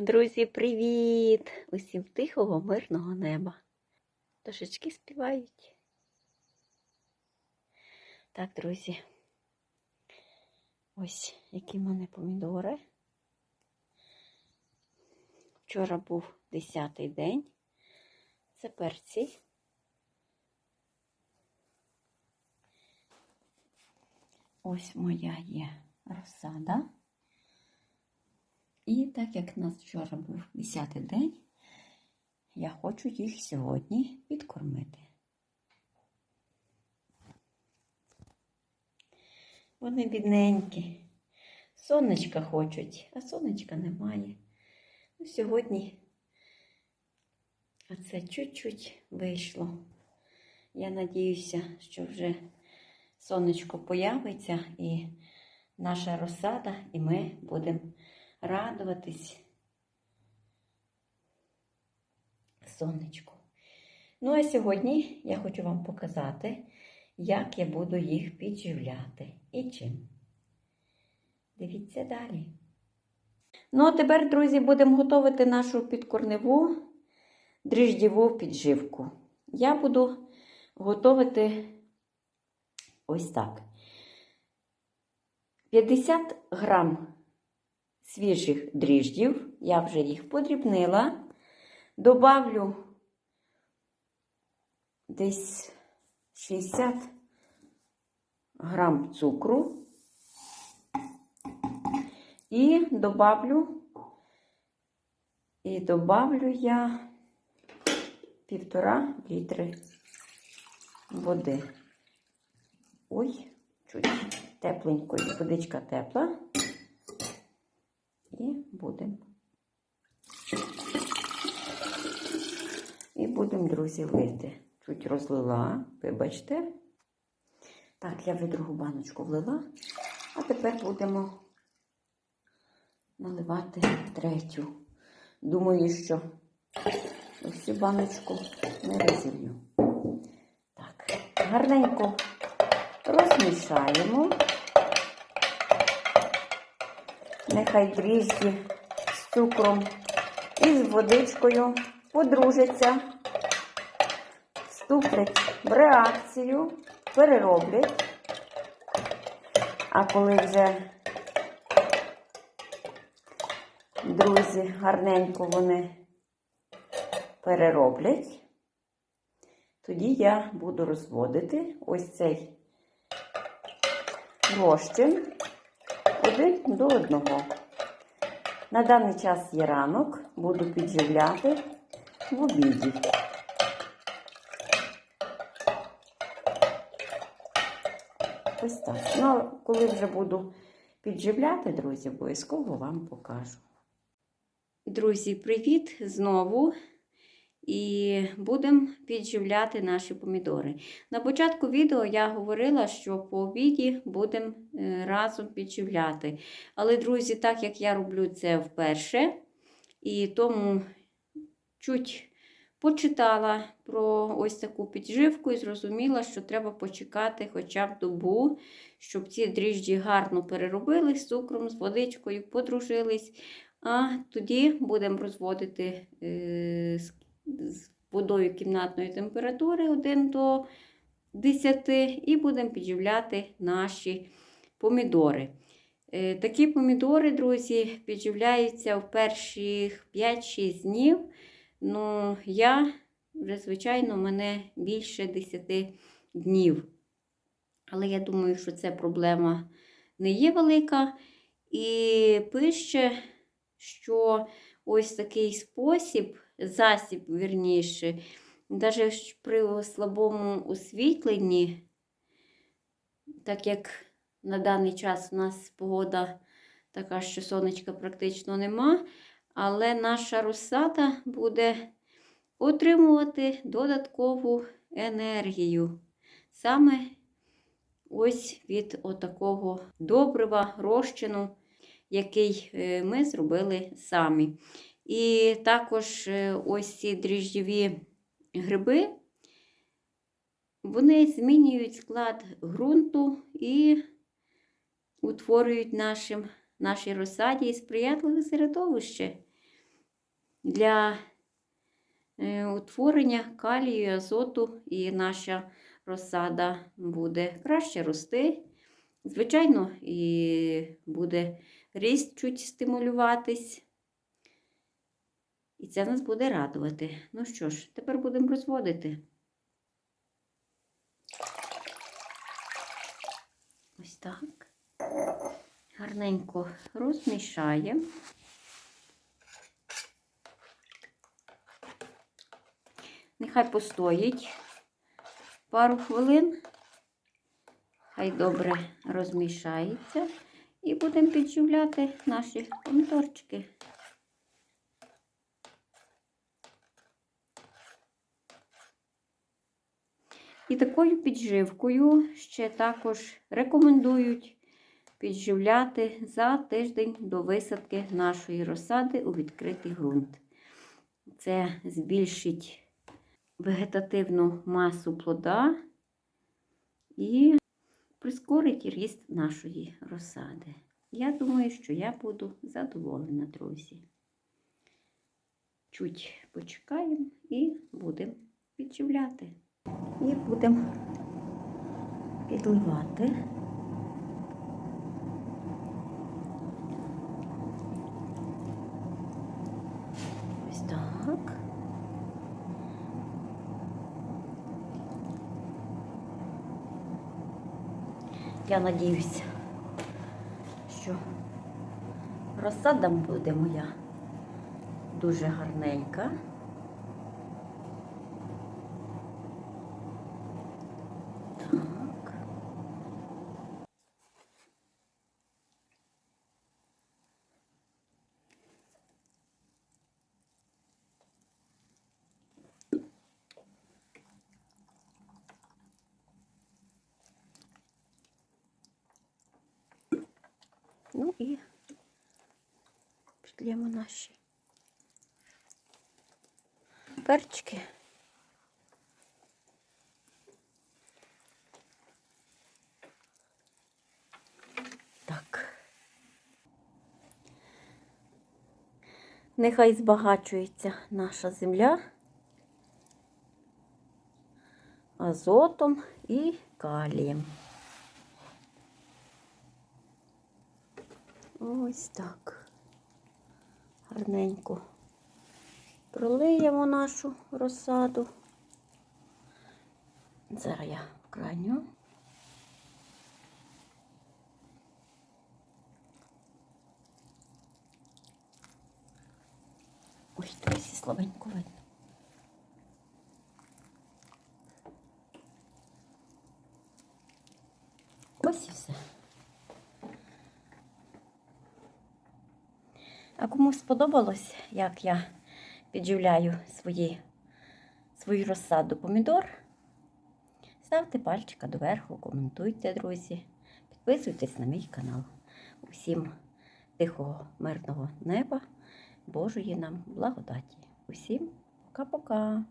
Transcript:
Друзі, привіт! Усім тихого, мирного неба. Тошечки співають. Так, друзі. Ось які в мене помідори. Вчора був 10-й день. Це перці. Ось моя є розсада. Так як у нас вчора був 10-й день, я хочу їх сьогодні підкормити. Вони бідненькі, сонечка хочуть, а сонечка немає. Ну, сьогодні оце чуть-чуть вийшло. Я надіюся, що вже сонечко появиться і наша розсада, і ми будемо радуватись сонечку. Ну, а сьогодні я хочу вам показати, як я буду їх підживляти і чим. Дивіться далі. Ну, а тепер, друзі, будемо готувати нашу підкорневу дріждєву підживку. Я буду готувати ось так. 50 грам свіжих дріждів, я вже їх подрібнила, добавлю десь 60 грам цукру і добавлю, і добавлю я півтора літри води. Ой, чуть тепленької, водичка тепла. І будемо. І будемо, друзі, лити. Чуть розлила, вибачте. Так, я вже другу баночку влила, а тепер будемо наливати третю. Думаю, що всю баночку не розілью. Так, гарненько розмішаємо. Нехай дріжджі з цукром і з водичкою подружаться, вступлять в реакцію, перероблять. А коли вже, друзі, гарненько вони перероблять, тоді я буду розводити ось цей розчин один до одного. На даний час є ранок, буду підживляти в обіді. Ось так. Ну, а коли вже буду підживляти, друзі, обов'язково вам покажу. Друзі, привіт знову! І будемо підживляти наші помідори. На початку відео я говорила, що по обіді будемо разом підживляти. Але, друзі, так як я роблю це вперше, і тому чуть почитала про ось таку підживку і зрозуміла, що треба почекати хоча б добу, щоб ці дріжджі гарно переробились з цукром, з водичкою, подружились. А тоді будемо розводити е, з водою кімнатної температури 1 до 10 і будемо підживляти наші помідори. Е, такі помідори, друзі, підживляються в перших 5-6 днів. Ну, я вже, звичайно, мене більше 10 днів. Але я думаю, що це проблема не є велика. І пише, що ось такий спосіб засіб, вірніше, навіть при слабому освітленні, так як на даний час у нас погода така, що сонечка практично нема, але наша розсада буде отримувати додаткову енергію. Саме ось від отакого добрива розчину, який ми зробили самі. І також ось ці дріжджові гриби, вони змінюють склад ґрунту і утворюють нашим, нашій розсаді сприятливе середовище. для е, утворення калію, азоту, і наша розсада буде краще рости. Звичайно, і буде ріст чуть стимулюватись. І це нас буде радувати. Ну що ж, тепер будемо розводити. Ось так. Гарненько розмішаємо. Нехай постоїть пару хвилин. Хай добре розмішається. І будемо підживляти наші помідорчики. І такою підживкою ще також рекомендують підживляти за тиждень до висадки нашої розсади у відкритий ґрунт. Це збільшить вегетативну масу плода і прискорить ріст нашої розсади. Я думаю, що я буду задоволена, друзі. Чуть почекаємо і будемо підживляти. І будемо підливати. Ось так. Я надіюся, що розсада буде моя дуже гарненька. Так. Ну і підлємо наші перчики. Так. Нехай збагачується наша земля азотом і калієм. Ось так. Гарненько пролиємо нашу розсаду. Зараз я вкраню. Ой, друзі, слабенько видно. Ось і все. А кому сподобалось, як я підживляю свої, свою розсаду помідор, ставте пальчика доверху, коментуйте, друзі. Підписуйтесь на мій канал. Усім тихого, мирного неба, Божої нам благодаті. Усім пока-пока!